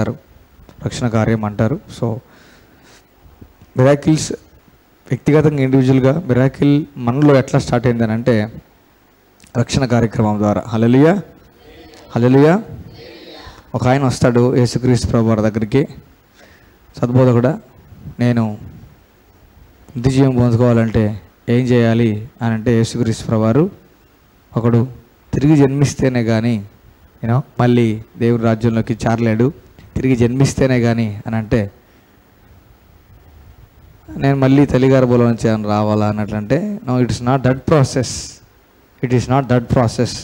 అంటారు రక్షణ కార్యం అంటారు. సో మిరాకిల్స్ వ్యక్తిగతంగా ఇండివిజువల్గా మిరాకిల్ మనలో ఎట్లా స్టార్ట్ అయింది అని అంటే రక్షణ కార్యక్రమం ద్వారా. హలలియా హలలియా ఒక ఆయన వస్తాడు యేసుక్రీస్తు ప్రభు వారి దగ్గరికి. సద్బోధకుడా నేను నిత్యజీవం పొందుకోవాలంటే ఏం చేయాలి అని అంటే యేసుక్రీస్తు ప్రభువారు ఒకడు తిరిగి జన్మిస్తేనే కానీ నేను మళ్ళీ దేవుడి రాజ్యంలోకి చారలేడు. తిరిగి జన్మిస్తేనే కానీ అని అంటే నేను మళ్ళీ తల్లిగారు బోలో నుంచి రావాలా అన్నట్లంటే no it is not that process it is not that process